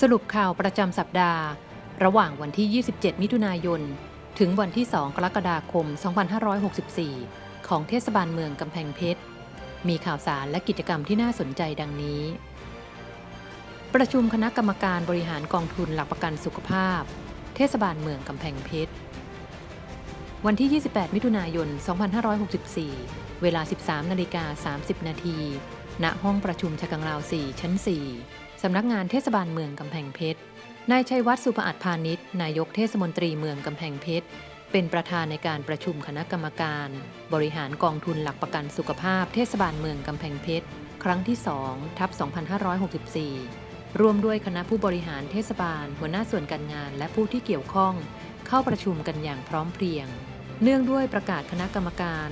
สรุปข่าวประจำสัปดาห์ ระหว่างวันที่ 27 มิถุนายน ถึงวันที่ 2 กรกฎาคม 2564 ของเทศบาลเมืองกำแพงเพชร มีข่าวสารและกิจกรรมที่น่าสนใจดังนี้ ประชุมคณะกรรมการบริหารกองทุนหลักประกันสุขภาพ เทศบาลเมืองกำแพงเพชร วันที่ 28 มิถุนายน 2564 เวลา 13 นาฬิกา 30 นาที ณ ห้องประชุมชะกังราว 4 ชั้น 4 สำนักงานเทศบาลเมืองกำแพงเพชร นายชัยวัฒน์สุภอัตพาณิชย์ นายกเทศมนตรีเมืองกำแพงเพชร เป็นประธานในการประชุมคณะกรรมการ บริหารกองทุนหลักประกันสุขภาพเทศบาลเมืองกำแพงเพชร ครั้งที่2ทับ 2564 ร่วมด้วยคณะผู้บริหารเทศบาล หัวหน้าส่วนการงานและผู้ที่เกี่ยวข้อง เข้าประชุมกันอย่างพร้อมเพรียง เนื่องด้วยประกาศคณะกรรมการ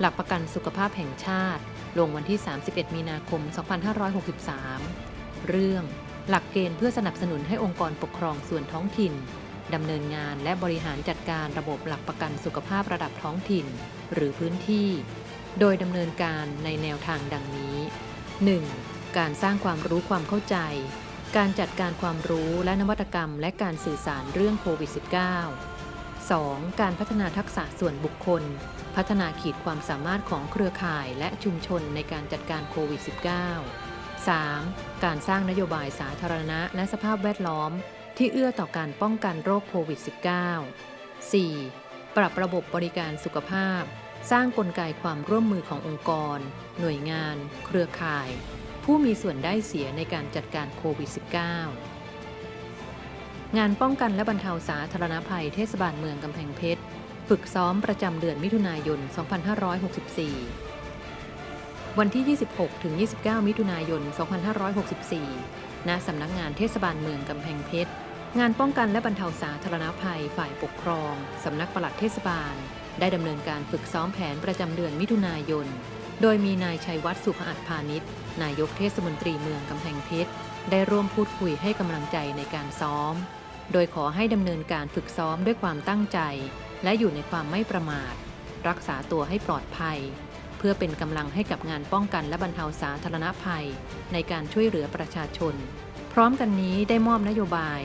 หลักประกันสุขภาพแห่งชาติ ลงวันที่ 31 มีนาคม 2563 เรื่องหลักเกณฑ์เพื่อสนับสนุนให้องค์กรปกครองส่วนท้องถิ่นดำเนินงานและบริหารจัดการระบบหลักประกันสุขภาพระดับท้องถิ่น หรือพื้นที่ โดยดำเนินการในแนวทางดังนี้ 1. การสร้างความรู้ความเข้าใจ การจัดการความรู้และนวัตกรรม และการสื่อสารเรื่องโควิด -19 2. การพัฒนาทักษะส่วนบุคคล พัฒนาขีดความสามารถของเครือข่ายและชุมชนในการจัดการโควิด -19 3. การสร้างนโยบายสาธารณะและสภาพแวดล้อม ที่เอื้อต่อการป้องกันโรคโควิด -19 4. ปรับระบบบริการสุขภาพ สร้างกลไกความร่วมมือขององค์กร หน่วยงาน เครือข่าย ผู้มีส่วนได้เสียในการจัดการโควิด -19 งานป้องกันและบรรเทาสาธารณภัยเทศบาลเมืองกำแพงเพชร ฝึกซ้อมประจำเดือนมิถุนายน 2564 วันที่ 26 ถึง 29 มิถุนายน 2564 ณ สำนักงานเทศบาลเมืองกำแพงเพชร งานป้องกันและบรรเทาสาธารณภัยฝ่ายปกครอง สำนักปลัดเทศบาล ได้ดำเนินการฝึกซ้อมแผนประจำเดือนมิถุนายน โดยมีนายชัยวัฒน์สุภอัตพาณิชย์ นายกเทศมนตรีเมืองกำแพงเพชร ได้ร่วมพูดคุยให้กำลังใจในการซ้อม โดยขอให้ดำเนินการฝึกซ้อมด้วยความตั้งใจ และอยู่ในความไม่ประมาท รักษาตัวให้ปลอดภัย เพื่อเป็นกำลังให้กับงานป้องกันและบรรเทาสาธารณภัย ในการช่วยเหลือประชาชน พร้อมกันนี้ได้มอบนโยบาย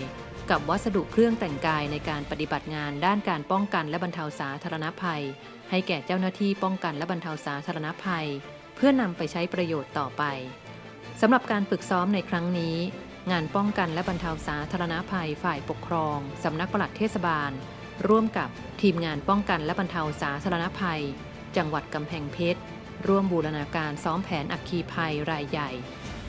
กับวัสดุเครื่องแต่งกายในการปฏิบัติงานด้านการป้องกันและบรรเทาสาธารณภัย ให้แก่เจ้าหน้าที่ป้องกันและบรรเทาสาธารณภัย เพื่อนำไปใช้ประโยชน์ต่อไปสำหรับการฝึกซ้อมในครั้งนี้ งานป้องกันและบรรเทาสาธารณภัยฝ่ายปกครองสำนักปลัดเทศบาล ร่วมกับทีมงานป้องกันและบรรเทาสาธารณภัย จังหวัดกำแพงเพชร ร่วมบูรณาการซ้อมแผนอัคคีภัยรายใหญ่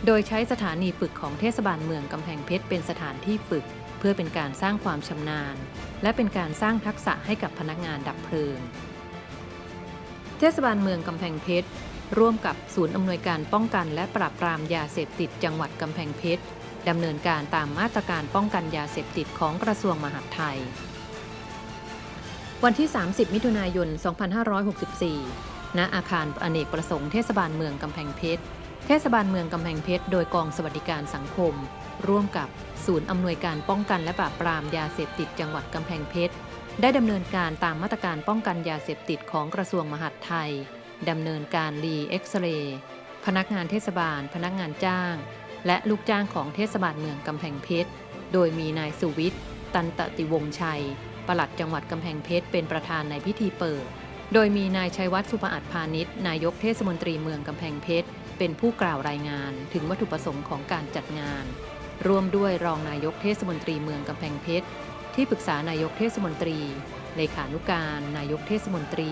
โดยใช้สถานีฝึกของเทศบาลเมืองกำแพงเพชรเป็นสถานที่ฝึก เพื่อเป็นการสร้างความชำนาญ และเป็นการสร้างทักษะให้กับพนักงานดับเพลิง เทศบาลเมืองกำแพงเพชรร่วมกับศูนย์อำนวยการป้องกันและปราบปรามยาเสพติดจังหวัดกำแพงเพชรดำเนินการตามมาตรการป้องกันยาเสพติดของกระทรวงมหาดไทย วันที่ 30 มิถุนายน 2564 ณ อาคารอเนกประสงค์เทศบาลเมืองกำแพงเพชร เทศบาลเมืองกำแพงเพชร โดยกองสวัสดิการสังคม ร่วมกับศูนย์อำนวยการป้องกันและปราบปรามยาเสพติดจังหวัดกำแพงเพชร ได้ดำเนินการตามมาตรการป้องกันยาเสพติดของกระทรวงมหาดไทย ดำเนินการรีเอ็กซเรย์พนักงานเทศบาล พนักงานจ้าง และลูกจ้างของเทศบาลเมืองกำแพงเพชร โดยมีนายสุวิทย์ ตันตติวงศ์ชัย ปลัดจังหวัดกำแพงเพชรเป็นประธานในพิธีเปิด โดยมีนายชัยวัฒน์สุภอัตพาณิชย์นายกเทศมนตรีเมืองกำแพงเพชรเป็นผู้กล่าวรายงานถึงวัตถุประสงค์ของการจัดงาน ร่วมด้วยรองนายกเทศมนตรีเมืองกำแพงเพชรที่ปรึกษานายกเทศมนตรี เลขานุการ นายกเทศมนตรี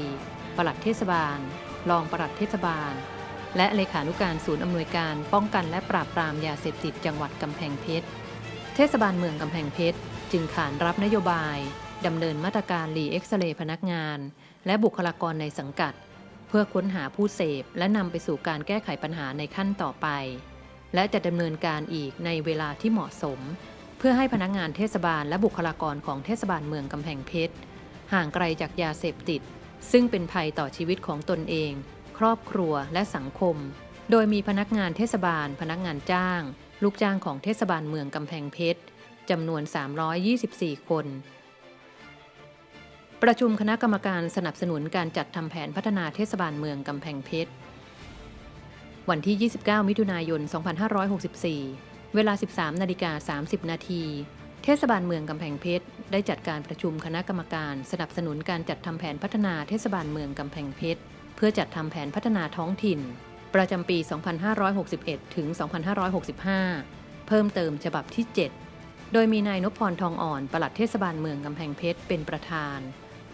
ปลัดเทศบาล รองปลัดเทศบาล และเลขานุการศูนย์อำนวยการป้องกันและปราบปรามยาเสพติดจังหวัดกำแพงเพชร เทศบาลเมืองกำแพงเพชรจึงขานรับนโยบาย ดำเนินมาตรการรีเอ็กซเรย์พนักงาน และบุคลากรในสังกัด เพื่อค้นหาผู้เสพ และนำไปสู่การแก้ไขปัญหาในขั้นต่อไป และจะดำเนินการอีกในเวลาที่เหมาะสม เพื่อให้พนักงานเทศบาลและบุคลากรของเทศบาลเมืองกำแพงเพชรห่างไกลจากยาเสพติด ซึ่งเป็นภัยต่อชีวิตของตนเอง ครอบครัวและสังคม โดยมีพนักงานเทศบาล พนักงานจ้าง ลูกจ้างของเทศบาลเมืองกำแพงเพชรจำนวน 324 คน ประชุมคณะกรรมการสนับสนุนการจัดทำแผนพัฒนาเทศบาลเมืองกำแพงเพชร วันที่ 29 มิถุนายน 2564 เวลา 13 นาฬิกา 30 นาที เทศบาลเมืองกำแพงเพชร ได้จัดการประชุมคณะกรรมการสนับสนุนการจัดทำแผนพัฒนาเทศบาลเมืองกำแพงเพชร เพื่อจัดทำแผนพัฒนาท้องถิ่น ประจำปี 2561 ถึง 2565 เพิ่มเติมฉบับที่ 7 โดยมีนายนพพรทองอ่อนปลัดเทศบาลเมืองกำแพงเพชรเป็นประธาน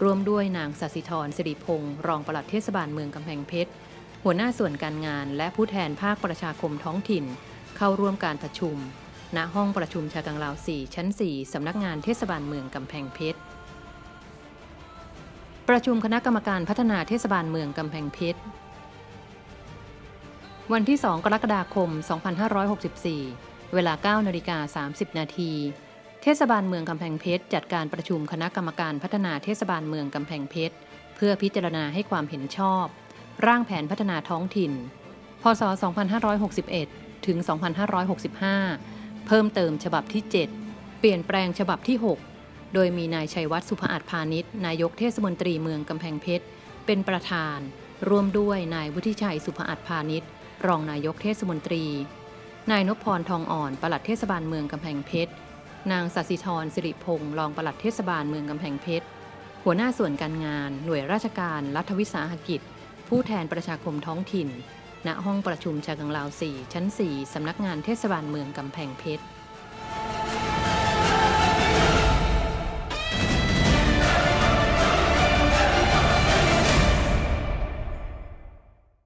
ร่วมด้วยนางสัสิธรสิริพงศ์รองปลัดเทศบาลเมืองกำแพงเพชร หัวหน้าส่วนการงานและผู้แทนภาคประชาคมท้องถิ่น เข้าร่วมการประชุม ณห้องประชุมชากังลาว 4 ชั้น 4 สำนักงานเทศบาลเมืองกำแพงเพชร ประชุมคณะกรรมการพัฒนาเทศบาลเมืองกำแพงเพชร วันที่ 2 กรกฎาคม 2564 เวลา 9นาฬิกา30 นาที เทศบาลเมืองกำแพงเพชรจัดการประชุมคณะกรรมการพัฒนาเทศบาลเมืองกำแพงเพชรเพื่อพิจารณาให้ความเห็นชอบ ร่างแผนพัฒนาท้องถิ่น พศ 2561 ถึง 2565 เพิ่มเติมฉบับที่ 7 เปลี่ยนแปลงฉบับที่ 6 โดยมีนายชัยวัฒน์สุภาอาจพาณิชย์นายกเทศมนตรีเมืองกำแพงเพชรเป็นประธาน ร่วมด้วยนายวุฒิชัยสุภาอาจพาณิชย์รองนายกเทศมนตรี นายนพพรทองอ่อนปลัดเทศบาลเมืองกำแพงเพชร นางสัสิธรสิริพงศ์รองปลัดเทศบาลเมืองกำแพงเพชร หัวหน้าส่วนการงาน หน่วยราชการรัฐวิสาหกิจ ผู้แทนประชาคมท้องถิ่น ณห้องประชุมชากังลาว 4 ชั้น 4 สำนักงานเทศบาลเมืองกำแพงเพชร